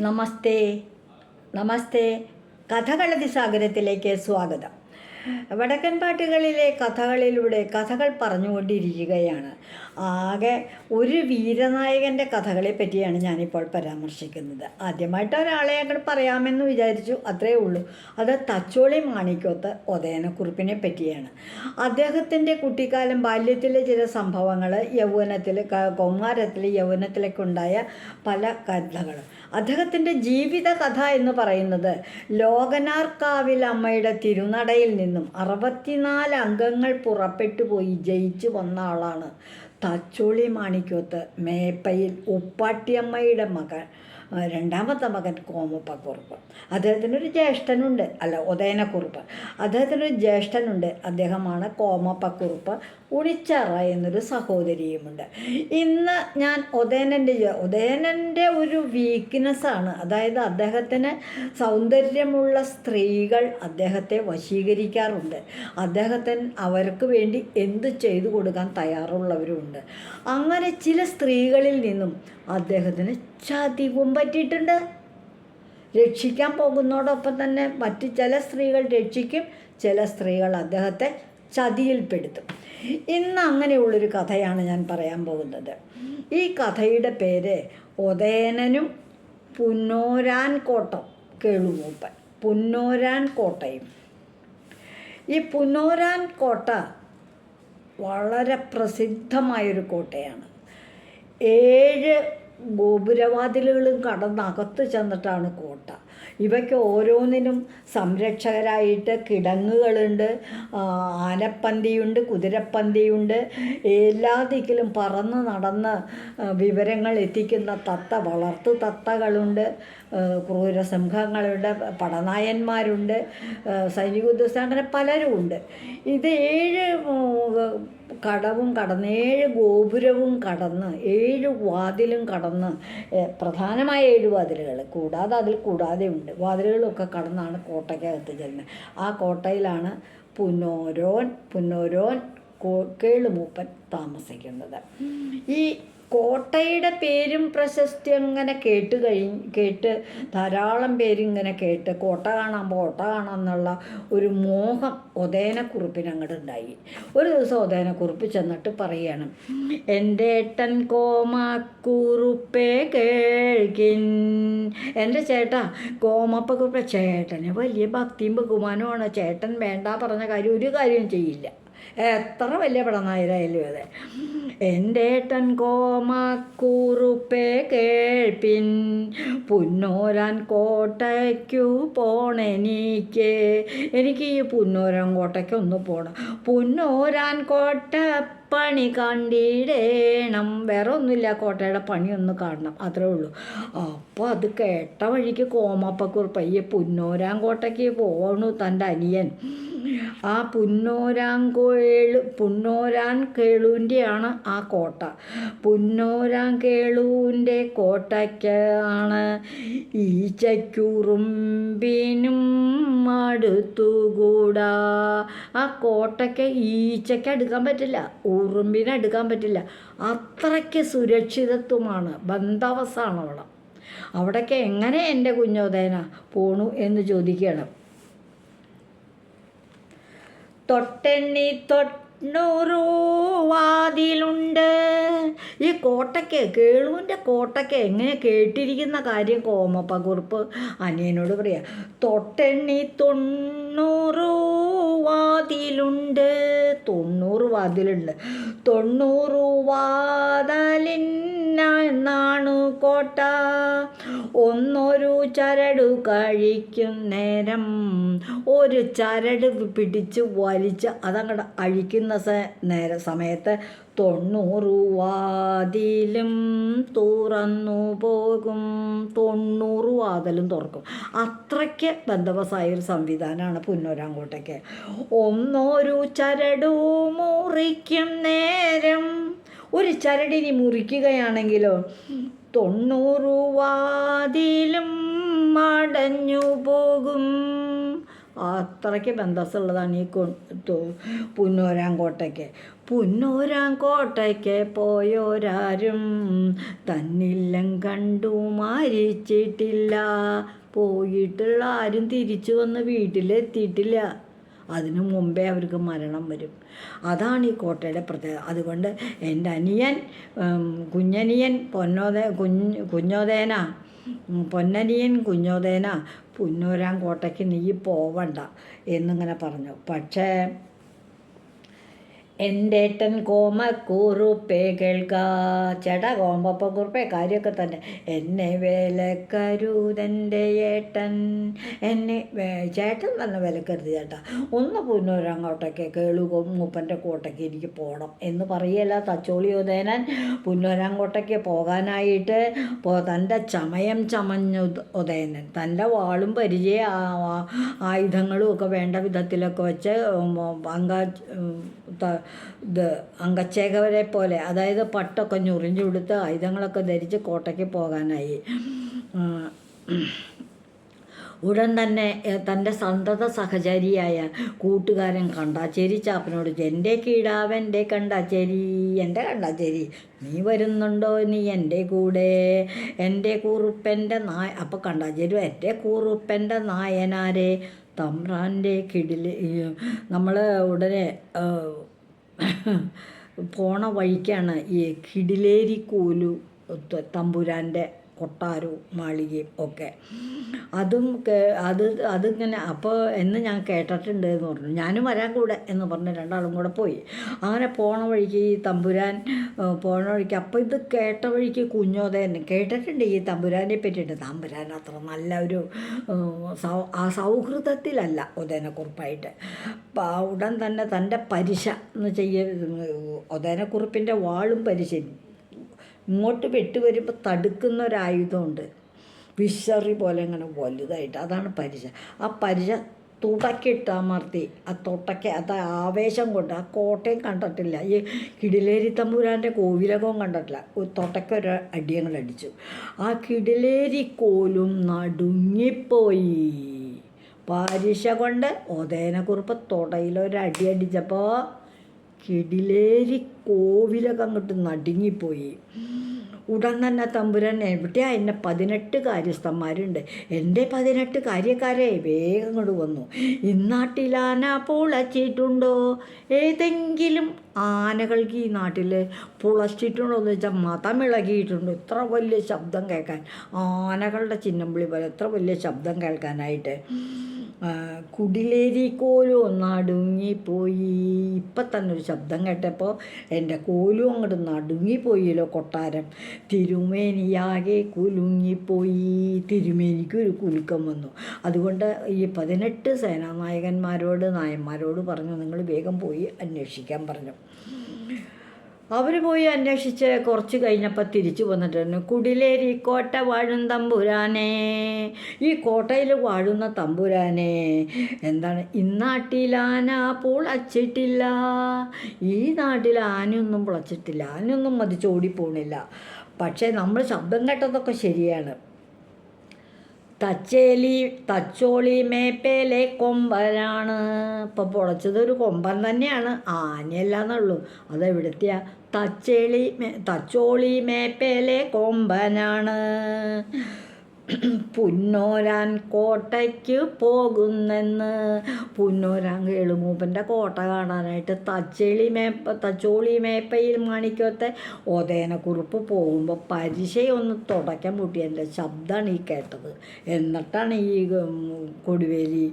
നമസ്തേ നമസ്തേ കഥകളതി സാഗരത്തിലേക്ക് സ്വാഗതം വടക്കൻ പാട്ടുകളിലെ കഥകളിലൂടെ കഥകൾ പറഞ്ഞുകൊണ്ടിരിക്കുകയാണ്. ആകെ ഒരു വീരനായകന്റെ കഥകളെ പറ്റിയാണ് ഞാനിപ്പോൾ പരാമർശിക്കുന്നത്. ആദ്യമായിട്ട് ഒരാളെ അങ്ങോട്ട് പറയാമെന്ന് വിചാരിച്ചു അത്രേ ഉള്ളൂ. അത് തച്ചോളി മാണിക്കോത്ത് ഒതേനക്കുറിപ്പിനെ പറ്റിയാണ്. അദ്ദേഹത്തിന്റെ കുട്ടിക്കാലം ബാല്യത്തിലെ ചില സംഭവങ്ങൾ യൗവനത്തിൽ കൗമാരത്തിൽ യൗവനത്തിലൊക്കെ ഉണ്ടായ പല കഥകളും. അദ്ദേഹത്തിന്റെ ജീവിത കഥ എന്ന് പറയുന്നത് ലോകനാർക്കാവിൽ അമ്മയുടെ തിരുനടയിൽ നിന്നും അറുപത്തിനാല് അംഗങ്ങൾ പുറപ്പെട്ടു പോയി ജയിച്ചു വന്ന ആളാണ് തച്ചോളി മാണിക്കോത്ത് മേപ്പയിൽ ഉപ്പാട്ടിയമ്മയുടെ മകൻ രണ്ടാമത്തെ മകൻ കോമപ്പക്കുറുപ്പ്. അദ്ദേഹത്തിനൊരു ജ്യേഷ്ഠനുണ്ട് അല്ല ഉദയനക്കുറുപ്പ്. അദ്ദേഹത്തിനൊരു ജ്യേഷ്ഠനുണ്ട് അദ്ദേഹമാണ് കോമപ്പക്കുറുപ്പ്. ഉണിച്ചാറ എന്നൊരു സഹോദരിയുമുണ്ട്. ഇന്ന് ഞാൻ ഉദയനന്റെ ഉദയനന്റെ ഒരു വീക്ക്നെസ്സാണ് അതായത് അദ്ദേഹത്തിന് സൗന്ദര്യമുള്ള സ്ത്രീകൾ അദ്ദേഹത്തെ വശീകരിക്കാറുണ്ട്. അദ്ദേഹത്തിന് അവർക്ക് വേണ്ടി എന്ത് ചെയ്തു കൊടുക്കാൻ തയ്യാറുള്ളവരുമുണ്ട്. അങ്ങനെ ചില സ്ത്രീകളിൽ നിന്നും അദ്ദേഹത്തിന് ചതിവും പറ്റിയിട്ടുണ്ട്. രക്ഷിക്കാൻ പോകുന്നതോടൊപ്പം തന്നെ മറ്റ് ചില സ്ത്രീകൾ രക്ഷിക്കും. ചില സ്ത്രീകൾ അദ്ദേഹത്തെ ചതിയിൽപ്പെടുത്തും. ഇന്ന് അങ്ങനെയുള്ളൊരു കഥയാണ് ഞാൻ പറയാൻ പോകുന്നത്. ഈ കഥയുടെ പേര് ഉദയനനും പുന്നോരാൻ കോട്ടം കേളുമൂപ്പൻ. പുന്നോരാൻ കോട്ടയും. ഈ പുന്നോരാൻ കോട്ട വളരെ പ്രസിദ്ധമായൊരു കോട്ടയാണ്. ഏഴ് ഗോപുരവാതിലുകളും കടന്നകത്ത് ചെന്നിട്ടാണ് കോട്ട. ഇവയ്ക്ക് ഓരോന്നിനും സംരക്ഷകരായിട്ട് കിടങ്ങുകളുണ്ട്. ആനപ്പന്തിയുണ്ട് കുതിരപ്പന്തിയുണ്ട്. എല്ലാ ദിക്കിലും പറന്ന് നടന്ന് വിവരങ്ങൾ എത്തിക്കുന്ന തത്ത വളർത്തു തത്തകളുണ്ട്. ആ, ക്രൂരസിംഹങ്ങളുണ്ട് പടനായന്മാരുണ്ട് സൈനിക ഉദ്യോഗസ്ഥ അങ്ങനെ പലരും ഉണ്ട്. ഇത് ഏഴ് കടവും കടന്ന് ഏഴ് ഗോപുരവും കടന്ന് ഏഴ് വാതിലും കടന്ന് പ്രധാനമായ ഏഴ് വാതിലുകൾ കൂടാതെ അതിൽ കൂടാതെ ഉണ്ട്. വാതിലുകളൊക്കെ കടന്നാണ് കോട്ടയ്ക്കകത്ത് ചെല്ലുന്നത്. ആ കോട്ടയിലാണ് പുന്നോരോൻ പുന്നോരോൻ കേളുമൂപ്പൻ താമസിക്കുന്നത്. ഈ കോട്ടയുടെ പേരും പ്രശസ്തി അങ്ങനെ കേട്ട് കഴിഞ്ഞ് കേട്ട് ധാരാളം പേരിങ്ങനെ കേട്ട് കോട്ട കാണാൻ കോട്ട കാണാം എന്നുള്ള ഒരു മോഹം ഉദയനക്കുറിപ്പിന് അങ്ങോട്ട് ഉണ്ടായി. ഒരു ദിവസം ഉദയനക്കുറിപ്പ് ചെന്നിട്ട് പറയണം എന്റെ ഏട്ടൻ കോമാക്കുറുപ്പേ കേൾക്കിൻ. എന്റെ ചേട്ടാ കോമപ്പക്കുറുപ്പ ചേട്ടന് വലിയ ഭക്തിയും ബഹുമാനമാണ് ചേട്ടൻ വേണ്ട പറഞ്ഞ കാര്യം ഒരു കാര്യവും ചെയ്യില്ല. എത്ര വലിയ പടനായരായാലും അതെ. എന്റെ ഏട്ടൻ കോമാക്കൂറുപ്പേ കേൾപ്പിൻ. പുന്നോരാൻ കോട്ടയ്ക്കു പോണെനിക്ക് എനിക്ക്. ഈ പുന്നോരാൻ കോട്ടയ്ക്ക് ഒന്ന് പോകണം പുന്നോരാൻ കോട്ട പണി കണ്ടിടേണം. വേറെ ഒന്നുമില്ല കോട്ടയുടെ പണി ഒന്ന് കാണണം. അത്രേ ഉള്ളൂ. അപ്പോൾ അത് കേട്ട വഴിക്ക് കോമപ്പക്കുറിപ്പ് ഈ പുന്നോരാൻ കോട്ടയ്ക്ക് പോകണു തന്റെ അനിയൻ. ആ പുന്നോരാങ്കോഴ് പുന്നോരാൻ കേളുവിന്റെയാണ് ആ കോട്ട. പുന്നോരാൻ കേളുവിന്റെ കോട്ടയ്ക്കാണ് ഈച്ചയ്ക്കുറുമ്പിനും അടുത്തുകൂടാ ആ കോട്ടയ്ക്ക് ഈച്ചയ്ക്ക് എടുക്കാൻ പറ്റില്ല ഉറുമ്പിനെ എടുക്കാൻ പറ്റില്ല. അത്രയ്ക്ക് സുരക്ഷിതത്വമാണ് ബന്ദവസാണ് അവിടെ. അവിടേക്ക് എങ്ങനെ എന്റെ കുഞ്ഞോദേന പോണു എന്ന് ചോദിക്കണം തൊട്ടെണ്ണി തൊണ്ണൂറു വാതിലുണ്ട്. ഈ കോട്ടയ്ക്ക് കേളുവിന്റെ കോട്ടയ്ക്ക് എങ്ങനെ കേട്ടിരിക്കുന്ന കാര്യം കോമപ്പ കുറിപ്പ് അനിയനോട് പറയാ തൊട്ടെണ്ണി തൊണ്ണൂറു വാതിലുണ്ട്. തൊണ്ണൂറ് വാതിലുണ്ട്. തൊണ്ണൂറ് വാതലിന്നാണ് കോട്ട? ഒന്നൊരു ചരട് കഴിക്കും നേരം. ഒരു ചരട് പിടിച്ച് വലിച്ച് അതങ്ങോട്ട് അഴിക്കുന്ന സ നേര സമയത്ത് തൊണ്ണൂറ് വാതിലും തുറന്നു പോകും തൊണ്ണൂറ് വാതിലും തുറക്കും. അത്രയ്ക്ക് ബന്ധവസായ ഒരു സംവിധാനമാണ് പുന്നൂരാങ്കോട്ടയ്ക്ക്. ഒന്നൊരു ചരടു മുറിക്കും നേരം. ഒരു ചരടിനി മുറിക്കുകയാണെങ്കിലോ? തൊണ്ണൂറ് വാതിലും മടഞ്ഞു പോകും അത്രയ്ക്ക് ബന്ധസ്സുള്ളതാണ് ഈ പുന്നോരാങ്കോട്ടയ്ക്ക്. പുന്നൂരാങ്കോട്ടയ്ക്ക് പോയോരാരും തന്നില്ലം കണ്ടു മരിച്ചിട്ടില്ല. പോയിട്ടുള്ള ആരും തിരിച്ചു വന്ന് വീട്ടിലെത്തിയിട്ടില്ല. അതിനു മുമ്പേ അവർക്ക് മരണം വരും. അതാണ് ഈ കോട്ടയുടെ പ്രത്യേകത. അതുകൊണ്ട് എന്റെ അനിയൻ കുഞ്ഞനിയൻ പൊന്നോദ കുഞ്ഞ് കുഞ്ഞോദേന പൊന്നനിയൻ കുഞ്ഞോദേന പുന്നൂരാൻ കോട്ടയ്ക്ക് നീ പോവണ്ട എന്നിങ്ങനെ പറഞ്ഞു. പക്ഷേ എന്റെ കോമക്കൂറുപ്പേ കേൾക്കാ. ചേട്ടാ കോമ്പപ്പം കുറുപ്പേ കാര്യമൊക്കെ തന്നെ. എന്നെ വിലക്കരുതെന്റെ ഏട്ടൻ. എന്നെ ചേട്ടൻ തന്നെ വിലക്കരുത് ചേട്ടാ. ഒന്ന് പുന്നൂരങ്ങോട്ടേക്ക് കേളു മൂപ്പന്റെ കോട്ടയ്ക്ക് എനിക്ക് പോകണം എന്ന് പറയല്ല തച്ചോളിയോദേനൻ പുന്നൂരങ്ങോട്ടയ്ക്ക് പോകാനായിട്ട് പോ തന്റെ ചമയം ചമഞ്ഞു ഉദയനൻ. തന്റെ വാളും പരിചയ ആയുധങ്ങളും ഒക്കെ വേണ്ട വിധത്തിലൊക്കെ വെച്ച് അങ്ക ഇത് അങ്കച്ചേകവരെ പോലെ അതായത് പട്ടൊക്കെ ഞുറിഞ്ഞു കൊടുത്ത് ആയുധങ്ങളൊക്കെ ധരിച്ച് കോട്ടയ്ക്ക് പോകാനായി. ഉടൻ തന്നെ തന്റെ സന്തത സഹചാരിയായ കൂട്ടുകാരൻ കണ്ടാച്ചേരി ചാപ്പനോട് എന്റെ കീടാവന്റെ കണ്ടാച്ചേരി എന്റെ കണ്ടാച്ചേരി നീ വരുന്നുണ്ടോ നീ എന്റെ കൂടെ എന്റെ കൂറുപ്പന്റെ നായ അപ്പോൾ കണ്ടാച്ചേരി എന്റെ കൂറുപ്പന്റെ നായനാരെ തമ്പ്രാന്റെ കിടിൽ നമ്മൾ ഉടനെ പോണ വഴിക്കാണ് ഈ കിടിലേരി കോലു തമ്പുരാന്റെ കൊട്ടാരവും മാളികയും ഒക്കെ. അതും അത് അതിങ്ങനെ അപ്പോൾ എന്ന് ഞാൻ കേട്ടിട്ടുണ്ട് എന്ന് പറഞ്ഞു. ഞാനും വരാൻ കൂടെ എന്ന് പറഞ്ഞ്. രണ്ടാളും കൂടെ പോയി. അങ്ങനെ പോണ വഴിക്ക് ഈ തമ്പുരാൻ പോണ വഴിക്ക് അപ്പോൾ ഇത് കേട്ട വഴിക്ക് കുഞ്ഞോദയൻ കേട്ടിട്ടുണ്ട് ഈ തമ്പുരാനെ പറ്റിയിട്ട്. തമ്പുരാൻ അത്ര നല്ല ഒരു ആ സൗഹൃദത്തിലല്ല ഉദയനക്കുറിപ്പായിട്ട് ഉടൻ തന്നെ തന്റെ പരിശ എന്ന് ചെയ്യ ഉദയനക്കുറിപ്പിന്റെ വാളും പരിശയും ഇങ്ങോട്ട് വെട്ടി വരുമ്പോൾ തടുക്കുന്ന ഒരു ആയുധമുണ്ട്. വിശറി പോലെ അങ്ങനെ വലുതായിട്ട്. അതാണ് പരിച ആ പരിച തുടക്കിട്ടാൽ മർത്തി ആ തുടക്ക അത് ആവേശം കൊണ്ട്. ആ കോട്ടയും കണ്ടിട്ടില്ല. ഈ കിടിലേരി തമ്പുരാന്റെ കോവിലകവും കണ്ടിട്ടില്ല. ഒരു തൊട്ടയ്ക്ക് ഒരു അടിയങ്ങൾ അടിച്ചു ആ കിടിലേരി കോലും നടുങ്ങിപ്പോയി. പാരിശ കൊണ്ട് ഒതേനക്കുറിപ്പ് തൊടയിലൊരു അടി അടിച്ചപ്പോൾ കിടിലേരി കോവിലൊക്കെ അങ്ങോട്ട് നടുങ്ങിപ്പോയി. ഉടൻ തന്നെ തമ്പുരാൻ എവിടെയാ? എന്നെ പതിനെട്ട് കാര്യസ്ഥന്മാരുണ്ട്. എന്റെ പതിനെട്ട് കാര്യക്കാരെ വേഗം കൊണ്ട് വന്നു. ഇന്നാട്ടിലാന പുളച്ചിട്ടുണ്ടോ? ഏതെങ്കിലും ആനകൾക്ക് ഈ നാട്ടിൽ പുളച്ചിട്ടുണ്ടോ എന്ന് വെച്ചാൽ മതം ഇത്ര വലിയ ശബ്ദം കേൾക്കാൻ. ആനകളുടെ ചിഹ്നം വിളി പോലെ ഇത്ര വലിയ ശബ്ദം കേൾക്കാനായിട്ട്. ആ, കുടിലേരി കോലും നടുങ്ങിപ്പോയി ഇപ്പം തന്നെ ഒരു ശബ്ദം കേട്ടപ്പോൾ എന്റെ കോലും അങ്ങോട്ട് നടുങ്ങിപ്പോയില്ലോ കൊട്ടാരം. തിരുമേനിയാകെ കുലുങ്ങിപ്പോയി. തിരുമേനിക്ക് ഒരു കുലുക്കം വന്നു. അതുകൊണ്ട് ഈ പതിനെട്ട് സേനാനായകന്മാരോട് നായന്മാരോട് പറഞ്ഞു നിങ്ങൾ വേഗം പോയി അന്വേഷിക്കാൻ പറഞ്ഞു. അവർ പോയി അന്വേഷിച്ച് കുറച്ച് കഴിഞ്ഞപ്പോൾ തിരിച്ചു വന്നിട്ടുണ്ട്. കുടിലേരി കോട്ട വാഴും തമ്പുരാനെ. ഈ കോട്ടയിൽ വാഴുന്ന തമ്പുരാനെ എന്താണ്? ഇന്നാട്ടിലാന പുളച്ചിട്ടില്ല. ഈ നാട്ടിൽ ആനയൊന്നും പുളച്ചിട്ടില്ല. ആനയൊന്നും മതിച്ച് ഓടിപ്പോണില്ല. പക്ഷേ നമ്മൾ ശബ്ദം കേട്ടതൊക്കെ ശരിയാണ്. തച്ചേലി തച്ചോളി മേപ്പേലെ കൊമ്പനാണ്. ഇപ്പോൾ പൊളച്ചത് ഒരു കൊമ്പൻ തന്നെയാണ്. ആനയല്ലാന്നുള്ളൂ അതെവിടുത്തെയാ? തച്ചേളി തച്ചോളി മേപ്പേലെ കൊമ്പനാണ്. പുന്നോരാൻ കോട്ടയ്ക്ക് പോകുന്നെന്ന്. പുന്നോരാൻ കേളുമൂപ്പന്റെ കോട്ട കാണാനായിട്ട് തച്ചേളി മേപ്പ തച്ചോളി മേപ്പയിൽ മാണിക്കത്തെ ഒതേനക്കുറിപ്പ് പോകുമ്പോൾ പരിശയൊന്ന് തുടയ്ക്കാൻ മുട്ടി എന്റെ ശബ്ദമാണ് ഈ കേട്ടത്. എന്നിട്ടാണ് ഈ കൊടുവേലി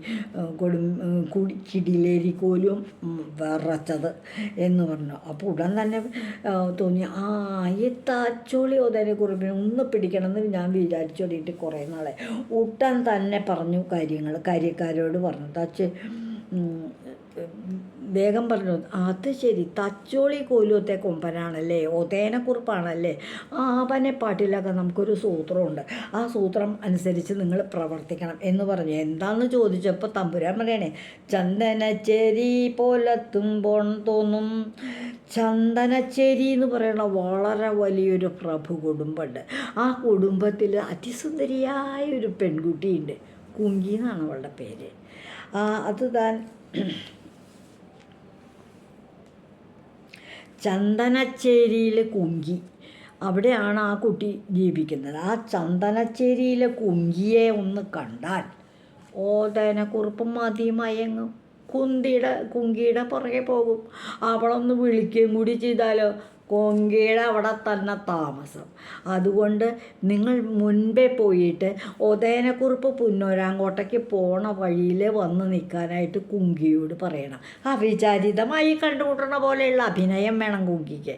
കൊടു കൊടും കിടിലേരി കോലും വിറച്ചത് എന്ന് പറഞ്ഞു. അപ്പോൾ ഉടൻ തന്നെ തോന്നി ആ ഈ തച്ചോളി ഒതേനക്കുറിപ്പിനെ ഒന്ന് പിടിക്കണമെന്ന് ഞാൻ വിചാരിച്ചോടിയിട്ട് കുറേ നാളെ ഉട്ടൻ തന്നെ പറഞ്ഞു കാര്യങ്ങൾ കാര്യക്കാരോട് പറഞ്ഞു. തച്ച് വേഗം പറഞ്ഞു അത് ശരി തച്ചോളി കോലത്തെ കൊമ്പനാണല്ലേ ഒതേനക്കുറിപ്പാണല്ലേ ആ പനപ്പാട്ടിലൊക്കെ നമുക്കൊരു സൂത്രമുണ്ട്. ആ സൂത്രം അനുസരിച്ച് നിങ്ങൾ പ്രവർത്തിക്കണം. എന്ന് പറഞ്ഞു. എന്താണെന്ന് ചോദിച്ചപ്പോൾ തമ്പുരാൻ പറയണേ ചന്ദനച്ചേരി പോലെത്തുമ്പോൾ തോന്നും ചന്ദനച്ചേരി എന്ന് പറയുന്ന വളരെ വലിയൊരു പ്രഭു കുടുംബമുണ്ട്. ആ കുടുംബത്തിൽ അതിസുന്ദരിയായ ഒരു പെൺകുട്ടിയുണ്ട് കുങ്കി എന്നാണ് അവളുടെ പേര്. അത് താൻ ചന്ദനച്ചേരിയിലെ കുങ്കി. അവിടെയാണ് ആ കുട്ടി ജീവിക്കുന്നത്. ആ ചന്ദനച്ചേരിയിലെ കുങ്കിയെ ഒന്ന് കണ്ടാൽ ഓതനക്കുറുപ്പ് മതി മയങ്ങും. കുന്തിയുടെ കുങ്കിയുടെ പുറകെ പോകും. അവളൊന്ന് വിളിക്കുകയും കൂടി ചെയ്താലോ? കൊങ്കിയുടെ അവിടെ തന്നെ താമസം അതുകൊണ്ട് നിങ്ങൾ മുൻപേ പോയിട്ട് ഉദയനക്കുറിപ്പ് പുന്നോരാങ്കോട്ടയ്ക്ക് പോണ വഴിയിൽ വന്ന് നിൽക്കാനായിട്ട് കുങ്കിയോട് പറയണം. അവിചാരിതമായി കണ്ടുമുട്ടണ പോലെയുള്ള അഭിനയം വേണം കുങ്കിക്ക്.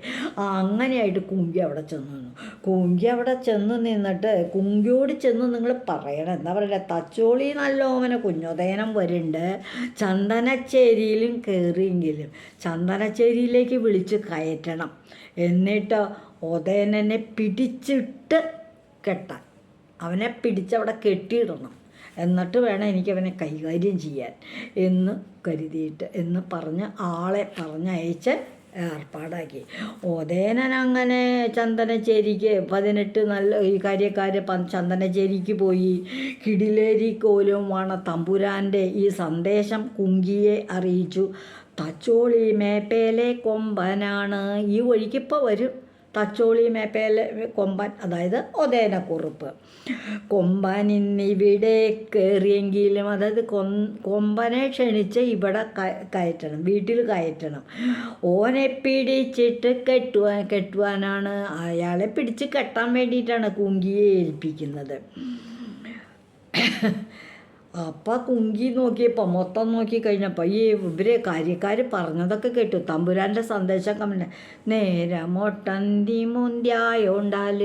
അങ്ങനെയായിട്ട് കുങ്കി അവിടെ ചെന്ന് നിന്നു. കുങ്കി അവിടെ ചെന്ന് നിന്നിട്ട് കുങ്കിയോട് ചെന്ന് നിങ്ങൾ പറയണം. എന്താ പറയുക തച്ചോളി നല്ലോമന കുഞ്ഞോദയനം വരുന്നുണ്ട് ചന്ദനച്ചേരിയിലും കയറിയെങ്കിലും ചന്ദനച്ചേരിയിലേക്ക് വിളിച്ച് കയറ്റണം. എന്നിട്ട് ഉദയനെ പിടിച്ചിട്ട് കെട്ടാൻ. അവനെ പിടിച്ചവിടെ കെട്ടിയിടണം. എന്നിട്ട് വേണം എനിക്കവനെ കൈകാര്യം ചെയ്യാൻ എന്ന് കരുതിയിട്ട് എന്ന് പറഞ്ഞ് ആളെ പറഞ്ഞയച്ച് ഏർപ്പാടാക്കി. ഉദയനൻ അങ്ങനെ ചന്ദനച്ചേരിക്ക് പതിനെട്ട് നല്ല ഈ കാര്യക്കാർ ചന്ദനച്ചേരിക്ക് പോയി. കിടിലേരി കോലും കോലുമാണ് തമ്പുരാന്റെ ഈ സന്ദേശം കുങ്കിയെ അറിയിച്ചു. തച്ചോളി മേപ്പേലെ കൊമ്പനാണ്. ഈ വഴിക്കിപ്പോൾ വരും. തച്ചോളി മേപ്പേലെ കൊമ്പൻ അതായത് ഒതേനക്കുറുപ്പ്. കൊമ്പൻ ഇന്നിവിടെ കയറിയെങ്കിലും അതായത് കൊമ്പനെ ക്ഷണിച്ച് ഇവിടെ കയറ്റണം വീട്ടിൽ കയറ്റണം. ഓനെ പിടിച്ചിട്ട് കെട്ടുവാൻ കെട്ടുവാനാണ് അയാളെ പിടിച്ച് കെട്ടാൻ വേണ്ടിയിട്ടാണ് കുങ്കിയെ ഏൽപ്പിക്കുന്നത്. അപ്പം കുങ്കി നോക്കിയപ്പോൾ മൊത്തം നോക്കി കഴിഞ്ഞപ്പോൾ ഈ ഇവർ കാര്യക്കാർ പറഞ്ഞതൊക്കെ കേട്ടു. തമ്പുരാന്റെ സന്ദേശം കമ്മ നേരെ മൊട്ടന്തി മുന്തിയായോണ്ടാൽ.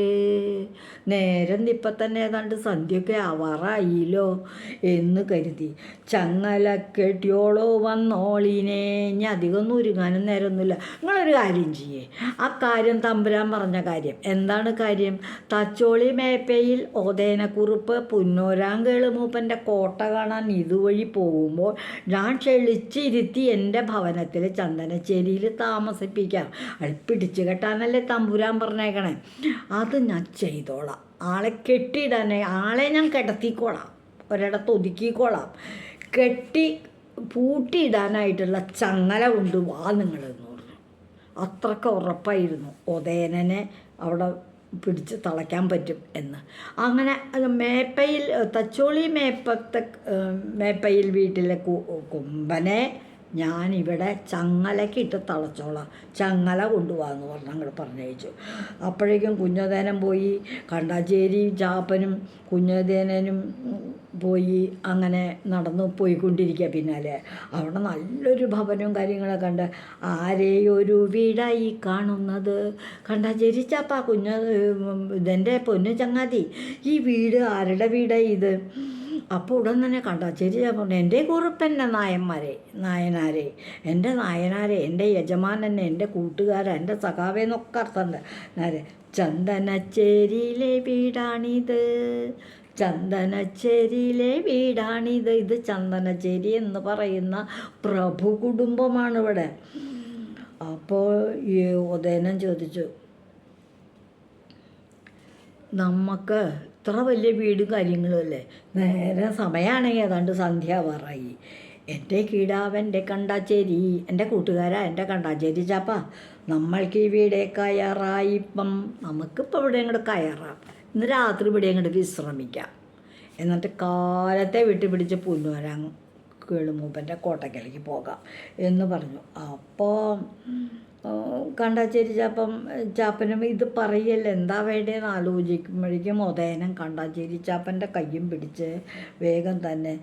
നേരം ഇപ്പം തന്നെ ഏതാണ്ട് സന്ധ്യയൊക്കെ ആവാറായില്ലോ എന്ന് കരുതി. ചങ്ങല കെട്ടിയോളോ വന്നോളിനെ ഇനി അധികം ഒരുങ്ങാനും നേരമൊന്നുമില്ല നിങ്ങളൊരു കാര്യം ചെയ്യേ. ആ കാര്യം തമ്പുരാൻ പറഞ്ഞ കാര്യം. എന്താണ് കാര്യം? തച്ചോളി മേപ്പയിൽ ഓതേനക്കുറുപ്പ് പുന്നോരാങ്കേൾ മൂപ്പന്റെ കോട്ട കാണാൻ ഇതുവഴി പോകുമ്പോൾ ഞാൻ ക്ഷണിച്ചിരുത്തി എന്റെ ഭവനത്തിൽ ചന്ദനച്ചേരിയിൽ താമസിപ്പിക്കാം. അത് പിടിച്ചു കെട്ടാനല്ലേ തമ്പുരാൻ പറഞ്ഞേക്കണേ. അത് ഞാൻ ചെയ്തോളാം. ആളെ കെട്ടിയിടാനേ ആളെ ഞാൻ കിടത്തിക്കോളാം. ഒരിടത്ത് ഒതുക്കിക്കോളാം. കെട്ടി പൂട്ടിയിടാനായിട്ടുള്ള ചങ്ങല കൊണ്ടുവാ നിങ്ങളെന്ന് പറഞ്ഞു. അത്രയ്ക്ക് ഉറപ്പായിരുന്നു. ഒതേനനെ അവിടെ പിടിച്ച് തളയ്ക്കാൻ പറ്റും എന്ന്. അങ്ങനെ മേപ്പയിൽ തച്ചോളി മേപ്പത്തെ മേപ്പയിൽ വീട്ടിലെ കുമ്പനെ ഞാനിവിടെ ചങ്ങലക്കിട്ട് തളച്ചോളാം. ചങ്ങല കൊണ്ടുപോകാമെന്ന് പറഞ്ഞ് അങ്ങോട്ട് പറഞ്ഞയച്ചു. അപ്പോഴേക്കും കുഞ്ഞോദേനം പോയി കണ്ടാച്ചേരി ചാപ്പനും കുഞ്ഞോദേനും പോയി അങ്ങനെ നടന്നു പോയിക്കൊണ്ടിരിക്കുക പിന്നാലെ. അവിടെ നല്ലൊരു ഭവനവും കാര്യങ്ങളൊക്കെ ഉണ്ട്. ആരെയൊരു വീടായി കാണുന്നത്? കണ്ടാച്ചേരി ചാപ്പ കുഞ്ഞ ഇതെന്റെ പൊന്നു ചങ്ങാതി. ഈ വീട് ആരുടെ വീടായി ഇത്? അപ്പോൾ ഉടൻ തന്നെ കണ്ടാച്ചേരി പറഞ്ഞു എന്റെ കുറുപ്പന്റെ നായന്മാരെ നായനാരെ എന്റെ നായനാരെ എന്റെ യജമാനനെ എന്റെ കൂട്ടുകാരൻ എന്റെ സഖാവേന്നൊക്കെ അർത്ഥമുണ്ട് നാരെ ചന്ദനച്ചേരിയിലെ വീടാണിത് ചന്ദനച്ചേരിയിലെ വീടാണിത്. ഇത് ചന്ദനച്ചേരി എന്ന് പറയുന്ന പ്രഭു കുടുംബമാണ് ഇവിടെ അപ്പോൾ ഈ ഉദയനം ചോദിച്ചു നമുക്ക് ഇത്ര വലിയ വീടും കാര്യങ്ങളും അല്ലേ? നേരെ സമയമാണെങ്കിൽ ഏതാണ്ട് സന്ധ്യാവാറായി. എന്റെ കീടാവന്റെ കണ്ടാച്ചേരി എന്റെ കൂട്ടുകാരാ എന്റെ കണ്ടാച്ചേരി ചാപ്പ നമ്മൾക്ക് ഈ വീടേ കയറായി ഇപ്പം. നമുക്കിപ്പോൾ ഇവിടെ അങ്ങോട്ട് കയറാം. ഇന്ന് രാത്രി ഇവിടെ അങ്ങോട്ട് വിശ്രമിക്കാം. എന്നിട്ട് കാലത്തെ വിട്ട് പിടിച്ച് പുല്ലുവരാൻ കേളുമൂപ്പന്റെ കോട്ടയ്ക്കലേക്ക് പോകാം എന്ന് പറഞ്ഞു. അപ്പോൾ കണ്ടാച്ചേരി ചാപ്പം ചാപ്പനും ഇത് പറയല്ല. എന്താ വേണ്ടതെന്ന് ആലോചിക്കുമ്പോഴേക്കും ഉദയനം കണ്ടാച്ചേരി ചാപ്പന്റെ കയ്യും പിടിച്ച് വേഗം തന്നെ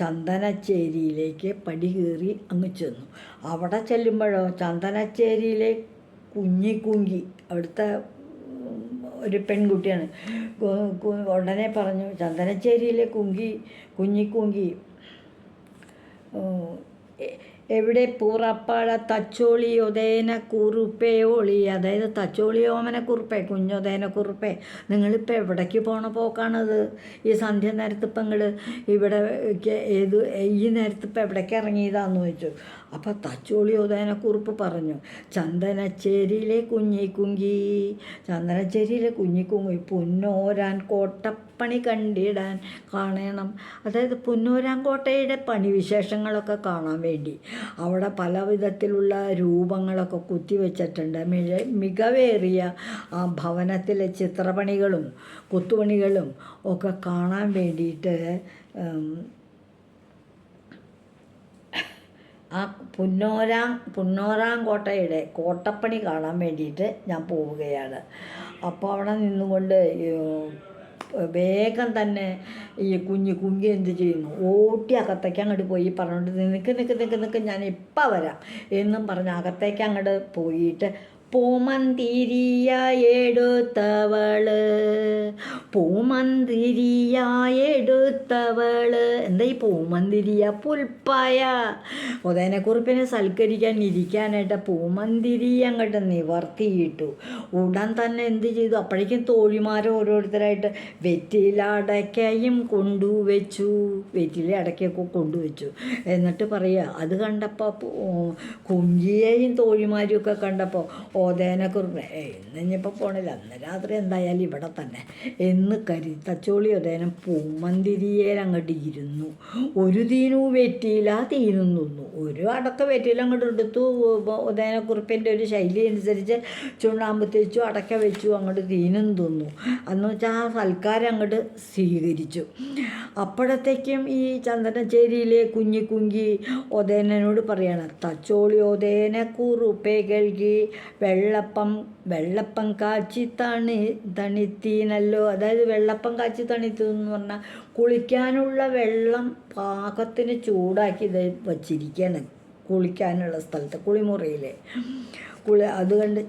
ചന്ദനച്ചേരിയിലേക്ക് പടി കയറി അങ്ങ് ചെന്നു. അവിടെ ചെല്ലുമ്പോഴോ ചന്ദനച്ചേരിയിലെ കുഞ്ഞിക്കുങ്കി അവിടുത്തെ ഒരു പെൺകുട്ടിയാണ്. ഉടനെ പറഞ്ഞു ചന്ദനച്ചേരിയിലെ കുങ്കി കുഞ്ഞിക്കുങ്കി എവിടെ പൂറപ്പാട തച്ചോളി ഒതേന കുറുപ്പേ ഒളി. അതായത് തച്ചോളി ഓമന കുറുപ്പേ കുഞ്ഞൊതേന കുറുപ്പേ. നിങ്ങളിപ്പോൾ എവിടേക്ക് പോണ പോക്കാണത്? ഈ സന്ധ്യ നേരത്ത് നിങ്ങൾ ഇവിടെ ഏത് ഈ നേരത്ത് ഇപ്പം എവിടേക്ക് ഇറങ്ങിയതാന്ന് ചോദിച്ചു. അപ്പോൾ തച്ചോളി ഉദയനക്കുറിപ്പ് പറഞ്ഞു. ചന്ദനച്ചേരിയിലെ കുഞ്ഞിക്കുങ്കി ചന്ദനച്ചേരിയിലെ കുഞ്ഞിക്കുങ്കി പൊന്നോരാൻ കോട്ടപ്പണി കണ്ടിടാൻ കാണണം. അതായത് പുന്നൂരാൻ കോട്ടയുടെ പണിവിശേഷങ്ങളൊക്കെ കാണാൻ വേണ്ടി. അവിടെ പല വിധത്തിലുള്ള രൂപങ്ങളൊക്കെ കുത്തിവെച്ചിട്ടുണ്ട്. മിഴ മികവേറിയ ആ ഭവനത്തിലെ ചിത്രപണികളും കൊത്തുപണികളും ഒക്കെ കാണാൻ വേണ്ടിയിട്ട് ആ പുന്നോരാം പുന്നോരാം കോട്ടയുടെ കോട്ടപ്പണി കാണാൻ വേണ്ടിയിട്ട് ഞാൻ പോവുകയാണ്. അപ്പോൾ അവിടെ നിന്നുകൊണ്ട് വേഗം തന്നെ ഈ കുഞ്ഞ് കുഞ്ഞ് എന്ത് ചെയ്യുന്നു? ഓട്ടി അകത്തേക്ക് അങ്ങോട്ട് പോയി പറഞ്ഞുകൊണ്ട് നിൽക്ക് നിൽക്ക് നിൽക്ക് നിൽക്ക് ഞാൻ ഇപ്പം വരാം എന്നും പറഞ്ഞ് അകത്തേക്ക് അങ്ങോട്ട് പോയിട്ട് പൂമന്തിരിയ എടുത്തവൾ. പൂമന്തിരിയ എടുത്തവൾ. എന്താ ഈ പൂമന്തിരിയ പുൽപ്പായ? ഉദയനക്കുറിപ്പിനെ സൽക്കരിക്കാൻ ഇരിക്കാനായിട്ട് പൂമന്തിരി അങ്ങോട്ട് നിവർത്തിയിട്ടു. ഉടൻ തന്നെ എന്ത് ചെയ്തു? അപ്പോഴേക്കും തോഴിമാർ ഓരോരുത്തരായിട്ട് വെറ്റിലടക്കയും കൊണ്ടുവച്ചു. വെറ്റില അടക്കയൊക്കെ കൊണ്ടുവച്ചു. എന്നിട്ട് പറയുക അത് കണ്ടപ്പോൾ കുഞ്ചിയെയും തോഴിമാരും ഒക്കെ കണ്ടപ്പോൾ ഏയ് ഇന്ന് ഇനിയിപ്പോൾ പോണില്ല. അന്ന് രാത്രി എന്തായാലും ഇവിടെ തന്നെ. എന്ന് കരി തച്ചോളി ഓതേനം പൂമന്തിരിയേൽ അങ്ങോട്ട് ഇരുന്നു. ഒരു തീനു വെറ്റിയില്ല തീനും നിന്നു ഒരു അടക്ക വെറ്റിയില്ല അങ്ങോട്ട് എടുത്തു. ഉദയനക്കുറിപ്പിന്റെ ഒരു ശൈലി അനുസരിച്ച് ചുണ്ണാമ്പ് തേച്ചു അടക്ക വെച്ചു അങ്ങോട്ട് തീനും തിന്നു. എന്ന് വെച്ചാൽ ആ സൽക്കാരം അങ്ങോട്ട് സ്വീകരിച്ചു. അപ്പോഴത്തേക്കും ഈ ചന്ദനച്ചേരിയിലെ കുഞ്ഞി കുങ്കി ഒതേനോട് പറയാണ് തച്ചോളി ഒതേനക്കുറുപ്പേ കുറുപ്പേ കഴുകി വെള്ളപ്പം വെള്ളപ്പം കാച്ചി തണി തണിത്തീനല്ലോ. അതായത് വെള്ളപ്പം കാച്ചി തണിത്തു എന്ന് പറഞ്ഞാൽ കുളിക്കാനുള്ള വെള്ളം പാകത്തിന് ചൂടാക്കി ഇത് വച്ചിരിക്കുകയാണ് കുളിക്കാനുള്ള സ്ഥലത്ത് കുളിമുറിയിൽ കുളി അതുകൊണ്ട്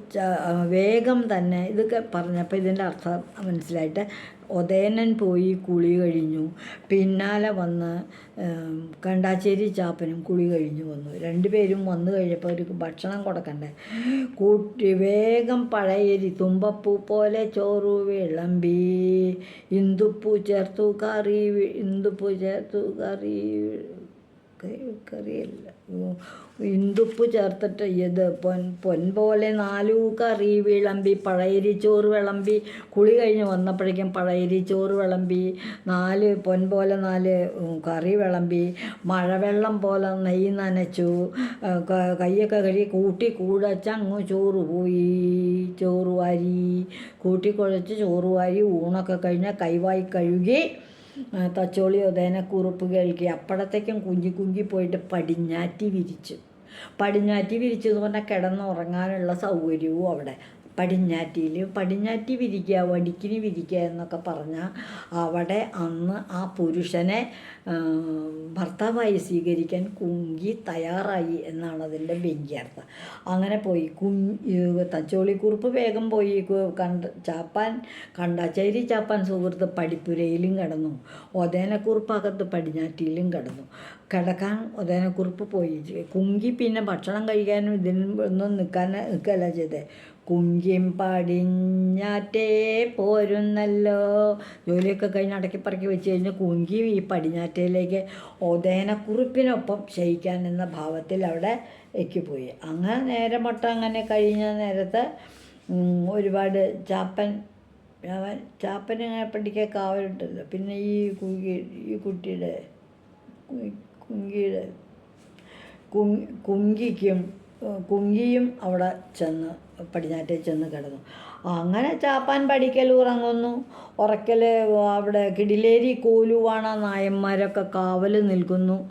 വേഗം തന്നെ ഇതൊക്കെ പറഞ്ഞപ്പോൾ ഇതിന്റെ അർത്ഥം മനസ്സിലായിട്ട് ഒതേനൻ പോയി കുളി കഴിഞ്ഞു. പിന്നാലെ വന്ന് കണ്ടാച്ചേരി ചാപ്പനും കുളി കഴിഞ്ഞു വന്നു. രണ്ടുപേരും വന്നു കഴിഞ്ഞപ്പോൾ അവർക്ക് ഭക്ഷണം കൊടുക്കണ്ടേ? കൂട്ടി വേഗം പഴയരി തുമ്പപ്പൂ പോലെ ചോറു വിളമ്പി. ഇന്ദുപ്പൂ ചേർത്തു കറി ഇന്ദുപ്പൂ ചേർത്തു കറി- കറിയല്ല ഇന്ദുപ്പ് ചേർത്തിട്ട് ഇത് പൊൻ പൊൻ പോലെ നാലു കറി വിളമ്പി പഴയരി ചോറ് വിളമ്പി കുളി കഴിഞ്ഞ് വന്നപ്പോഴേക്കും പഴയരി ചോറ് വിളമ്പി നാല് പൊൻ പോലെ നാല് കറി വിളമ്പി മഴവെള്ളം പോലെ നെയ്യ് നനച്ചു കൈയൊക്കെ കഴുകി കൂട്ടി കൂടച്ചങ്ങ് ചോറ് പോയി. ചോറ് വാരി കൂട്ടി കുഴച്ച് ചോറ് വാരി ഊണൊക്കെ കഴിഞ്ഞാൽ കൈവായി കഴുകി ആ, ദേനക്കുറുപ്പ് കേൾക്കി. അപ്പോഴത്തേക്കും കുഞ്ഞി കുഞ്ഞി പോയിട്ട് പടിഞ്ഞാറ്റി വിരിച്ചു. പടിഞ്ഞാറ്റി വിരിച്ചു എന്ന് പറഞ്ഞാൽ കിടന്നുറങ്ങാനുള്ള സൗകര്യവും അവിടെ. പടിഞ്ഞാറ്റിയിൽ പടിഞ്ഞാറ്റി വിരിക്കുക വടിക്കിനി വിരിക്കുക എന്നൊക്കെ പറഞ്ഞാൽ അവിടെ അന്ന് ആ പുരുഷനെ ഭർത്താവായി സ്വീകരിക്കാൻ കുങ്കി തയ്യാറായി എന്നാണ് അതിന്റെ വ്യംഗ്യാർത്ഥം അങ്ങനെ പോയി. തച്ചോളി തച്ചോളിക്കുറുപ്പ് വേഗം പോയി. കണ്ട ചാപ്പാൻ കണ്ടാച്ചേരി ചാപ്പാൻ സുഹൃത്ത് പടിപ്പുരയിലും കിടന്നു. ഒതേനക്കുറിപ്പകത്ത് പടിഞ്ഞാറ്റിയിലും കിടന്നു. കിടക്കാൻ ഒതേനക്കുറുപ്പ് പോയി. കുങ്കി പിന്നെ ഭക്ഷണം കഴിക്കാനും ഇതിനൊന്നും നിൽക്കാൻ നിൽക്കുകയല്ല ചെയ്തത് കുങ്കിം പടിഞ്ഞാറ്റേ പോരുന്നല്ലോ. ജോലിയൊക്കെ കഴിഞ്ഞ് അടക്കി പറക്കി വെച്ച് കഴിഞ്ഞ് കുഞ്ചിയും ഈ പടിഞ്ഞാറ്റയിലേക്ക് ഒതേനക്കുറിപ്പിനൊപ്പം ശയിക്കാൻ എന്ന ഭാവത്തിൽ അവിടെ പോയി അങ്ങനെ നേരെ മൊട്ടം അങ്ങനെ കഴിഞ്ഞ നേരത്ത് ഒരുപാട് ചാപ്പൻ അവൻ ചാപ്പന് പഠിക്കാൻ കാവലുണ്ടല്ലോ പിന്നെ ഈ കുങ്കി ഈ കുട്ടിയുടെ കുങ്കിയുടെ കുങ് കുങ്കിക്കും കുങ്കിയും അവിടെ ചെന്ന് പടിഞ്ഞാറ്റേ ചെന്ന് കിടന്നു. അങ്ങനെ ചാപ്പാൻ പഠിക്കൽ ഉറങ്ങുന്നു. ഉറക്കൽ അവിടെ കിടിലേരി കോലുവാണ നായന്മാരൊക്കെ കാവൽ നിൽക്കുന്നു.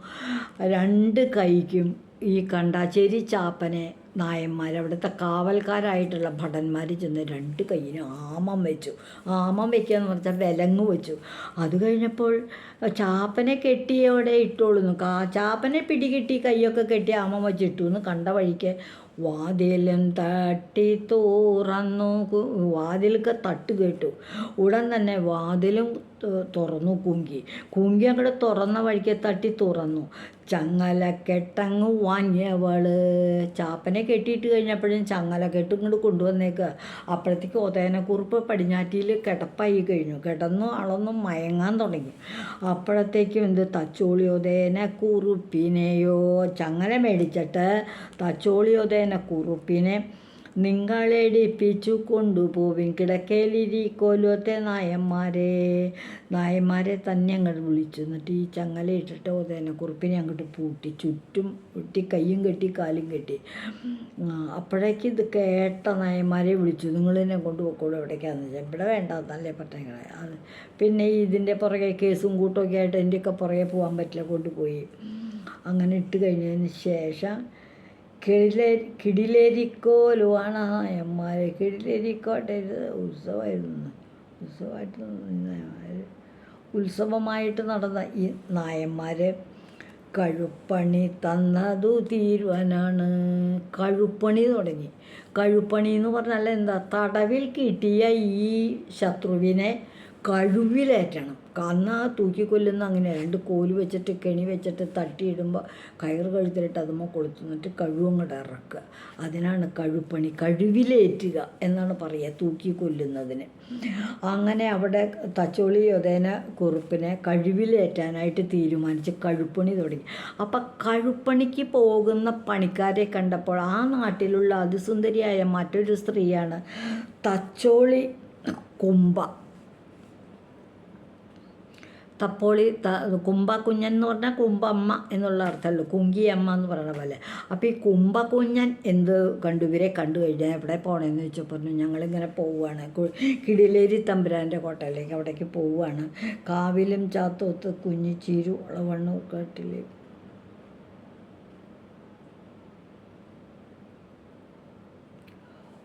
രണ്ട് കൈക്കും ഈ കണ്ടാച്ചേരി ചാപ്പനെ നായന്മാർ അവിടുത്തെ കാവൽക്കാരായിട്ടുള്ള ഭടന്മാർ ചെന്ന് രണ്ട് കൈയിന് ആമം വെച്ചു. ആമം വെക്കുക എന്ന് പറഞ്ഞാൽ വിലങ്ങ് വെച്ചു. അത് കഴിഞ്ഞപ്പോൾ ചാപ്പനെ കെട്ടിയോടെ ഇട്ടോളുന്നു. കാ ചാപ്പനെ പിടികിട്ടി കൈയൊക്കെ കെട്ടി ആമം വെച്ചിട്ടു എന്ന് കണ്ട വഴിക്ക് വാതിലും തട്ടി തുറന്നു വാതിലൊക്കെ തട്ട് കേട്ടു. ഉടൻ തന്നെ വാതിലും തുറന്നു. കുങ്കി. കുങ്കി അങ്ങോട്ട് തുറന്ന വഴിക്ക് തട്ടി തുറന്നു. ചങ്ങല കെട്ടങ്ങ് വാങ്ങിയവൾ. ചാപ്പനെ കെട്ടിയിട്ട് കഴിഞ്ഞപ്പോഴും ചങ്ങല കെട്ട് ഇങ്ങോട്ട് കൊണ്ടുവന്നേക്കുക അപ്പോഴത്തേക്ക് ഒതേനക്കുറിപ്പ് പടിഞ്ഞാറ്റിയിൽ കിടപ്പായി കഴിഞ്ഞു. കിടന്നു ആളൊന്നും മയങ്ങാൻ തുടങ്ങി. അപ്പോഴത്തേക്കും എന്ത്? തച്ചോളി ഒതേന കുറുപ്പിനെയോ ചങ്ങല മേടിച്ചിട്ട് തച്ചോളി ഒതേന കുറുപ്പിനെ നിങ്ങളെടിപ്പിച്ചു കൊണ്ടുപോവിൻ. കിടക്കയിലിരിക്കോലോത്തെ നായന്മാരെ. നായന്മാരെ തന്നെ അങ്ങോട്ട് വിളിച്ചു. എന്നിട്ട് ഈ ചങ്ങല ഇട്ടിട്ട് ഒതേനെ കുറുപ്പിനെ അങ്ങോട്ട് പൂട്ടി. ചുറ്റും വെട്ടി കയ്യും കെട്ടി കാലും കെട്ടി. അപ്പോഴേക്ക് ഇത് കേട്ട നായന്മാരെ വിളിച്ചു. നിങ്ങളെന്നെ കൊണ്ടുപോയിക്കോളൂ എവിടേക്കാന്ന് വെച്ചാൽ ഇവിടെ വേണ്ടാന്നല്ലേ പട്ടങ്ങളെ അത് പിന്നെ ഇതിന്റെ പുറകെ കേസും കൂട്ടൊക്കെ ആയിട്ട് എന്റെയൊക്കെ പുറകെ പോകാൻ പറ്റില്ല. കൊണ്ടുപോയി. അങ്ങനെ ഇട്ട് കഴിഞ്ഞതിന് ശേഷം കിടിലേ കിടിലേരിക്കോലുവാണ് നായന്മാർ കിടിലേരിക്കോട്ടെ ഇത് ഉത്സവമായിരുന്നു. ഉത്സവമായിട്ട് ഉത്സവമായിട്ട് നടന്ന ഈ നായന്മാർ കഴുപ്പണി തന്നതു തീരുവാനാണ്. കഴുപ്പണി തുടങ്ങി. കഴുപ്പണി എന്ന് പറഞ്ഞാൽ എന്താ? തടവിൽ കിട്ടിയ ഈ ശത്രുവിനെ കഴുവിലേറ്റണം. അന്ന് തൂക്കിക്കൊല്ലുന്ന അങ്ങനെ രണ്ട് കോൽ വെച്ചിട്ട് കെണി വെച്ചിട്ട് തട്ടിയിടുമ്പോൾ കയറ് കഴുത്തിലിട്ട് അതുമ്പോൾ കൊളുത്തുന്നിട്ട് കഴുവങ്ങോട്ട് ഇറക്കുക. അതിനാണ് കഴുപ്പണി. കഴുവിലേറ്റുക എന്നാണ് പറയുക തൂക്കി കൊല്ലുന്നതിന്. അങ്ങനെ അവിടെ തച്ചോളി യൊതേന കുറുപ്പിനെ കഴിവിലേറ്റാനായിട്ട് തീരുമാനിച്ച് കഴുപ്പണി തുടങ്ങി. അപ്പം കഴുപ്പണിക്ക് പോകുന്ന പണിക്കാരെ കണ്ടപ്പോൾ ആ നാട്ടിലുള്ള അതിസുന്ദരിയായ മറ്റൊരു സ്ത്രീയാണ് തച്ചോളി കുമ്പ. തപ്പോളി ത കുമ്പ കുഞ്ഞൻ എന്ന് പറഞ്ഞാൽ കുമ്പമ്മ എന്നുള്ള അർത്ഥമല്ലോ? കുങ്കിയമ്മ എന്ന് പറയുന്ന പോലെ. അപ്പോൾ ഈ കുമ്പ കുഞ്ഞൻ എന്ത് കണ്ടു? ഇവരെ കണ്ടു കഴിഞ്ഞാൽ എവിടെ പോകണമെന്ന് ചോദിച്ചാൽ പറഞ്ഞു ഞങ്ങളിങ്ങനെ പോവുകയാണ്. കിടിലേരി തമ്പുരാന്റെ കോട്ടയിലേക്ക് അവിടേക്ക് പോവുകയാണ്. കാവിലും ചാത്തോത്ത് കുഞ്ഞിച്ചീരു വളവണ്ണൂർ കാട്ടിൽ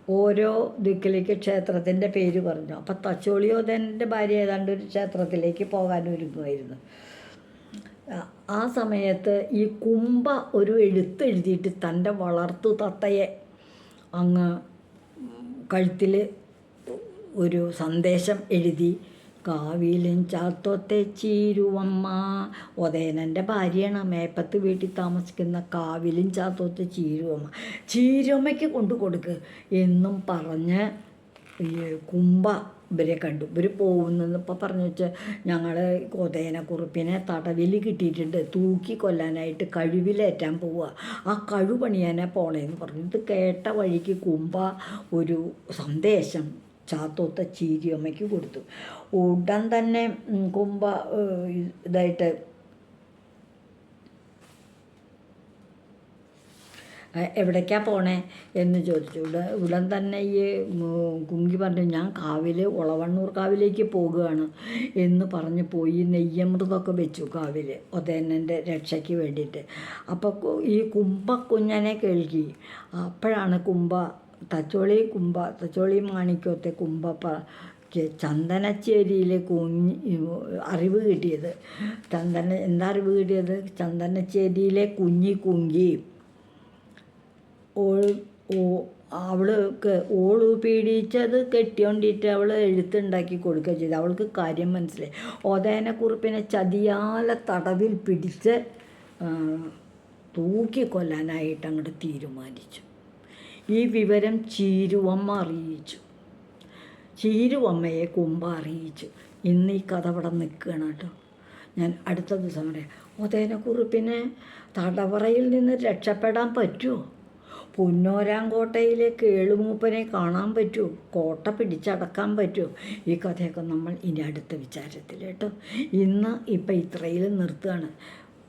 ഓരോ ദിക്കിലേക്ക് ക്ഷേത്രത്തിന്റെ പേര് പറഞ്ഞു. അപ്പം തച്ചോളിയോധന്റെ ഭാര്യ ഏതാണ്ട് ഒരു ക്ഷേത്രത്തിലേക്ക് ആ- ആ സമയത്ത് ഈ കുമ്പ ഒരു എഴുത്ത് എഴുതിയിട്ട് തന്റെ വളർത്തു തത്തയെ അങ്ങ് കഴുത്തിൽ ഒരു സന്ദേശം എഴുതി കാവിലും ചാത്തോത്തെ ചീരുവമ്മ. ഒതേനന്റെ ഭാര്യയാണ് മേപ്പത്ത് വീട്ടിൽ താമസിക്കുന്ന കാവിലും ചാത്തോത്തെ ചീരുവമ്മ. ചീരുവമ്മയ്ക്ക് കൊണ്ടു കൊടുക്ക് എന്നും പറഞ്ഞ് ഈ കുമ്പ ഇവരെ കണ്ടു. ഇവർ പോകുന്നപ്പോൾ പറഞ്ഞു വെച്ചാൽ ഞങ്ങൾ കൊതേനക്കുറുപ്പിനെ തടവിൽ കിട്ടിയിട്ടുണ്ട്. തൂക്കി കൊല്ലാനായിട്ട് കഴിവിലേറ്റാൻ പോവുക ആ കഴിവ് പോണേന്ന് പറഞ്ഞു. ഇത് കേട്ട വഴിക്ക് കുമ്പ ഒരു സന്ദേശം ചാത്തോത്ത ചീരിയമ്മയ്ക്ക് കൊടുത്തു. ഉടൻ തന്നെ കുമ്പ ഇതായിട്ട് "എ- എവിടേക്കാ പോണേ എന്ന് ചോദിച്ചു. ഉടൻ ഉടൻ തന്നെ ഈ കുങ്കി പറഞ്ഞു ഞാൻ കാവിൽ ഒളവണ്ണൂർ കാവിലേക്ക് പോകുകയാണ് എന്ന് പറഞ്ഞ് പോയി നെയ്യമൃതമൊക്കെ വെച്ചു കാവിൽ ഒതേനന്റെ രക്ഷയ്ക്ക് വേണ്ടിയിട്ട്. അപ്പോൾ ഈ കുമ്പ കുഞ്ഞനെ കേൾക്കി. അപ്പോഴാണ് കുംഭ തച്ചോളി കുമ്പ തച്ചോളി പ- കുഞ്ഞി ചന്ദനച്ചേരിയിലെ കുഞ്ഞ് അറിവ് കിട്ടിയത്. ചന്ദന എന്താ അറിവ് കിട്ടിയത്? ചന്ദനച്ചേരിയിലെ കുഞ്ഞി കുങ്കി. ഓൾ ഓ അവൾക്ക് ഓൾ പീഡിച്ചത് കെട്ടിയോണ്ടിട്ട് അവൾ എഴുത്തുണ്ടാക്കി കൊടുക്കുക ചെയ്തു. അവൾക്ക് കാര്യം മനസ്സിലായി. ഓതേനക്കുറിപ്പിനെ ചതിയാലെ തടവിൽ പിടിച്ച് തൂക്കി തൂക്കിക്കൊല്ലാനായിട്ട് അങ്ങോട്ട് തീരുമാനിച്ചു. ഈ വിവരം ചീരുവമ്മ അറിയിച്ചു. ചീരുവമ്മയെ കുമ്പ അറിയിച്ചു. ഇന്ന് ഈ കഥ അവിടെ നിൽക്കുകയാണ് കേട്ടോ. ഞാൻ അടുത്ത ദിവസം പറയാം ഒതേനക്കുറിപ്പിന് തടവറയിൽ നിന്ന് രക്ഷപ്പെടാൻ പറ്റുമോ? പുന്നോരാങ്കോട്ടയിലെ കേളുമൂപ്പനെ കാണാൻ പറ്റുമോ? കോട്ട പിടിച്ചടക്കാൻ പറ്റുമോ? ഈ കഥയൊക്കെ നമ്മൾ ഇനി അടുത്ത വിചാരത്തിൽ കേട്ടോ. ഇന്ന് ഇപ്പം ഇത്രയിൽ നിർത്തുകയാണ്.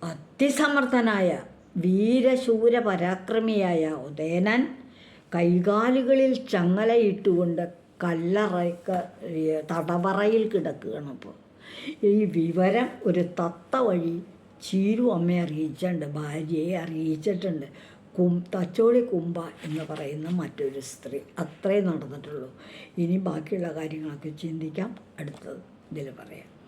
അതിസമർത്ഥനായ വീരശൂര പരാക്രമിയായ ഉദയനൻ കൈകാലുകളിൽ ചങ്ങലയിട്ടുകൊണ്ട് കല്ലറ തടവറയിൽ കിടക്കുകയാണ് അപ്പോൾ. ഈ വിവരം ഒരു തത്ത വഴി ചീരു അമ്മയെ അറിയിച്ചിട്ടുണ്ട് ഭാര്യയെ അറിയിച്ചിട്ടുണ്ട്. കും തച്ചോളി കുമ്പ എന്ന് പറയുന്ന മറ്റൊരു സ്ത്രീ. അത്രേ നടന്നിട്ടുള്ളൂ. ഇനി ബാക്കിയുള്ള കാര്യങ്ങളൊക്കെ ചിന്തിക്കാം. അടുത്തത് ഇതിൽ പറയാം.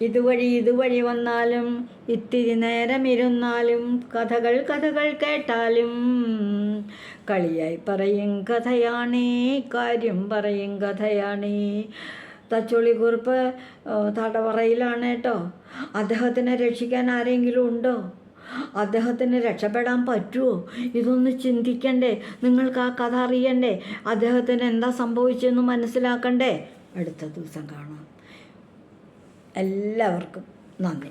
ഇതുവഴി ഇതുവഴി വന്നാലും ഇത്തിരി നേരമിരുന്നാലും കഥകൾ കഥകൾ കേട്ടാലും കളിയായി പറയും കഥയാണേ കാര്യം പറയും കഥയാണേ. തച്ചുളി കുറിപ്പ് തടവറയിലാണ് കേട്ടോ. അദ്ദേഹത്തിനെ രക്ഷിക്കാൻ ആരെങ്കിലും ഉണ്ടോ? അദ്ദേഹത്തിന് രക്ഷപ്പെടാൻ പറ്റുമോ ഇതൊന്ന് ചിന്തിക്കണ്ടേ. നിങ്ങൾക്ക് ആ കഥ അറിയണ്ടേ? അദ്ദേഹത്തിന് എന്താ സംഭവിച്ചെന്ന് മനസ്സിലാക്കണ്ടേ? അടുത്ത ദിവസം കാണാം. എല്ലാവർക്കും നന്ദി.